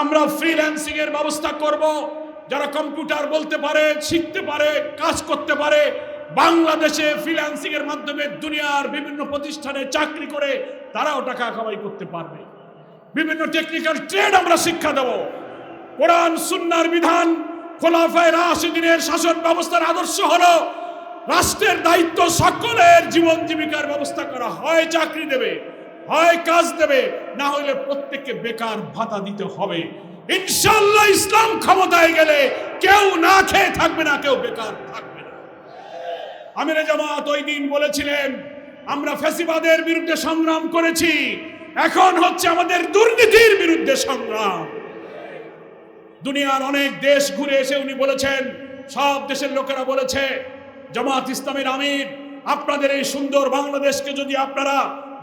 আমরা ফ্রিল্যান্সিং এর ব্যবস্থা করব। যারা কম্পিউটার বলতে পারে, শিখতে পারে, কাজ করতে পারে, বাংলাদেশে ফ্রিল্যান্সিং এর মাধ্যমে দুনিয়ার বিভিন্ন প্রতিষ্ঠানে চাকরি করে তারাও টাকা কামাই করতে পারবে। বিভিন্ন টেকনিক্যাল ট্রেড আমরা শিক্ষা দেব। কোরআন, সুন্নার বিধান, খোলাফায় রাশিদিনের শাসন ব্যবস্থার আদর্শ হলো, রাষ্ট্রের দায়িত্ব সকলের জীবন জীবিকার ব্যবস্থা করা হয়, চাকরি দেবে। হয় কাজ দেবে, না হলে প্রত্যেককে বেকার ভাতা দিতে হবে। ইনশাল্লাহ ইসলাম ক্ষমতায় গেলে কেউ না খেয়ে থাকবে না, কেউ বেকার থাকবে না। আমির জামাত ওই দিন বলেছিলেন, আমরা ফ্যাসিবাদের বিরুদ্ধে সংগ্রাম করেছি, এখন হচ্ছে আমাদের দুর্নীতির বিরুদ্ধে সংগ্রাম। দুনিয়ার অনেক দেশ ঘুরে এসে উনি বলেছেন, সব দেশের লোকেরা বলেছে, জামাত ইসলামের আমির, আপনাদের এই সুন্দর বাংলাদেশকে যদি আপনারা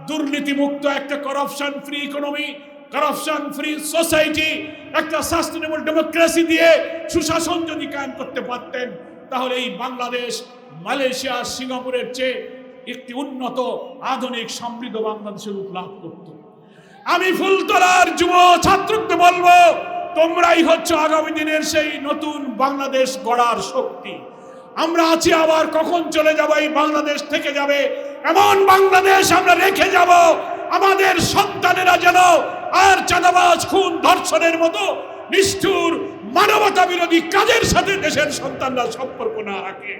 দুর্নীতিমুক্ত একটা corruption free economy corruption free society একটা সাস্টেনেবল ডেমোক্রেসি দিয়ে সুশাসন যদি কায়েম করতে পারতেন, তাহলে এই বাংলাদেশ মালয়েশিয়া, সিঙ্গাপুরের চেয়ে একটি উন্নত, আধুনিক, সমৃদ্ধ বাংলাদেশের রূপ লাভ করত। আমি ফুলতলার যুব ছাত্রকে বলব, তোমরাই হচ্ছে আগামী দিনের সেই নতুন বাংলাদেশ গড়ার শক্তি। আমরা আছি আবার কখন চলে যাব? এই বাংলাদেশ থেকে যাবে এমন বাংলাদেশ আমরা রেখে যাব, আমাদের সন্তানেরা যেন আর চাঁদাবাজ, খুন, ধর্ষণের মতো নিষ্ঠুর মানবতা বিরোধী কাজের সাথে দেশের সন্তানরা সম্পর্ক না রাখে।